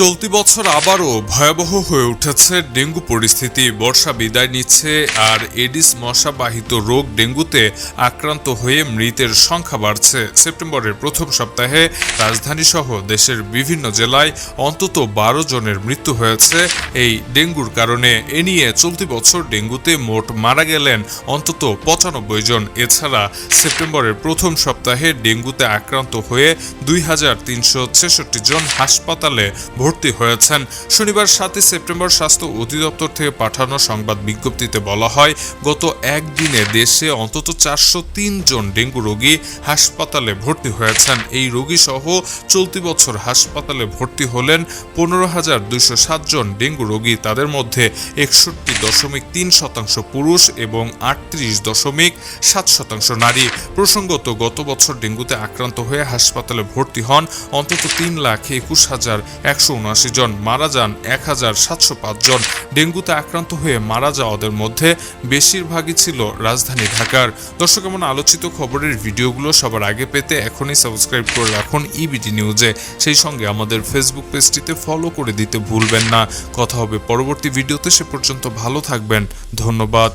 চলতি বছর আবারও ভয়াবহ হয়ে উঠেছে ডেঙ্গু পরিস্থিতি। বর্ষা বিদায় নিচ্ছে আর এডিস মশাবাহিত রোগ ডেঙ্গুতে আক্রান্ত হয়ে মৃতের সংখ্যা বাড়ছে। সেপ্টেম্বরের প্রথম সপ্তাহে রাজধানী সহ দেশের বিভিন্ন জেলায় অন্তত বারো জনের মৃত্যু হয়েছে এই ডেঙ্গুর কারণে। এ নিয়ে চলতি বছর ডেঙ্গুতে মোট মারা গেলেন অন্তত পঁচানব্বই জন। এছাড়া সেপ্টেম্বরের প্রথম সপ্তাহে ডেঙ্গুতে আক্রান্ত হয়ে দুই হাজার তিনশো ছেষট্টি জন হাসপাতালে ভর্তি হয়েছেন। শনিবার সাতই সেপ্টেম্বর স্বাস্থ্য অধিদপ্তর থেকে পাঠানো সংবাদ বিজ্ঞপ্তিতে বলা হয়, গত একদিনে দেশে অন্তত চারশো জন ডেঙ্গু রোগী হাসপাতালে ভর্তি হয়েছেন। এই রোগী সহ চলতি বছর হাসপাতালে ভর্তি হলেন পনেরো হাজার দুইশো জন ডেঙ্গু রোগী। তাদের মধ্যে একষট্টি দশমিক তিন শতাংশ পুরুষ এবং আটত্রিশ দশমিক সাত শতাংশ নারী। প্রসঙ্গত, গত বছর ডেঙ্গুতে আক্রান্ত হয়ে হাসপাতালে ভর্তি হন অন্তত তিন লাখ একুশ হাজার একশো উনআশি জন মারা যান, এক হাজার সাতশো পাঁচ জন ডেঙ্গুতে আক্রান্ত হয়ে মারা যাওয়াদের মধ্যে বেশিরভাগই ছিল রাজধানী ঢাকার। দর্শক, এমন আলোচিত খবরের ভিডিওগুলো সবার আগে পেতে এখনই সাবস্ক্রাইব করে রাখুন ইবিডি নিউজে সেই সঙ্গে আমাদের ফেসবুক পেজটিতে ফলো করে দিতে ভুলবেন না। কথা হবে পরবর্তী ভিডিওতে, সে পর্যন্ত ভালো থাকবেন। ধন্যবাদ।